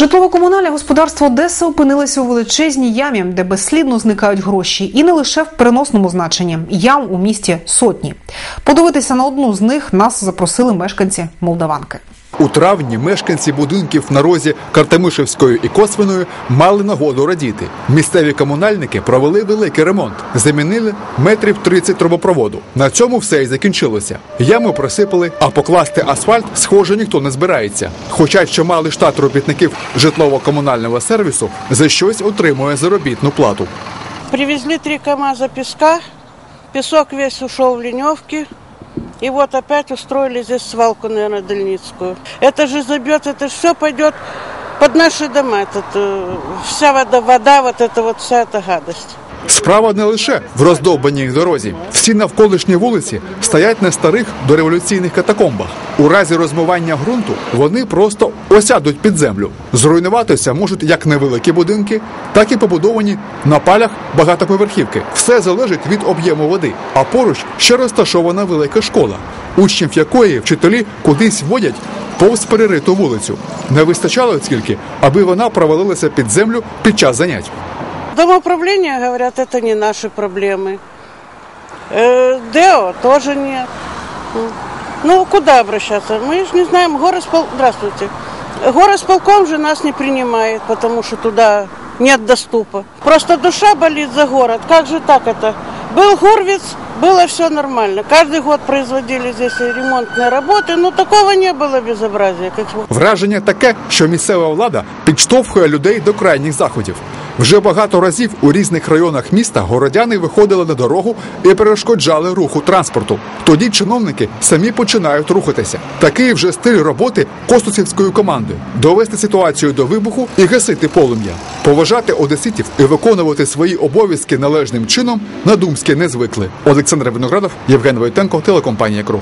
Житлово-комунальне господарство Одеси опинилося у величезній ямі, де безслідно зникають гроші, і не лише в переносному значенні. Ям у місті сотні. Подивитися на одну з них нас запросили мешканці Молдаванки. У травні мешканці будинків на розі Картемишевської і Косвиної мали нагоду радіти. Місцеві комунальники провели великий ремонт, замінили метрів 30 трубопроводу. На цьому все і закінчилося. Ями просипали, а покласти асфальт, схоже, ніхто не збирається. Хоча чималий штат робітників житлово-комунального сервісу за щось отримує заробітну плату. Привезли три КАМАЗа песка, песок весь ушел в ливневки. И вот опять устроили здесь свалку, наверное, дальницкую. Это же забьет, это все пойдет под наши дома. Этот, э, вся вода, вода, вот это вот вся эта гадость. Справа не лише в роздовбаній дорозі. Всі навколишні вулиці стоять на старих дореволюційних катакомбах. У разі розмивання ґрунту вони просто осядуть під землю. Зруйнуватися можуть як невеликі будинки, так і побудовані на палях багатоповерхівки. Все залежить від об'єму води. А поруч ще розташована велика школа, учнів якої вчителі кудись водять повз перериту вулицю. Не вистачало скільки, аби вона провалилася під землю під час занять. Домоуправление, говорят, это не наши проблемы. Э, ДЭО тоже нет. Ну, куда обращаться? Мы же не знаем. Гороспол... Здравствуйте. Горосполком же нас не принимает, потому что туда нет доступа. Просто душа болит за город. Как же так это? Был Гурвиц, было все нормально. Каждый год производили здесь ремонтные работы, но такого не было безобразия. Как... Враження таке, що місцева влада підштовхує людей до крайніх заходів. Вже багато разів у різних районах міста городяни виходили на дорогу і перешкоджали руху транспорту. Тоді чиновники самі починають рухатися. Такий вже стиль роботи костусівської команди довести ситуацію до вибуху і гасити полум'я. Поважати одеситів і виконувати свої обов'язки належним чином на думське не звикли. Олександр Виноградов, Євген Войтенко, телекомпанія Круг.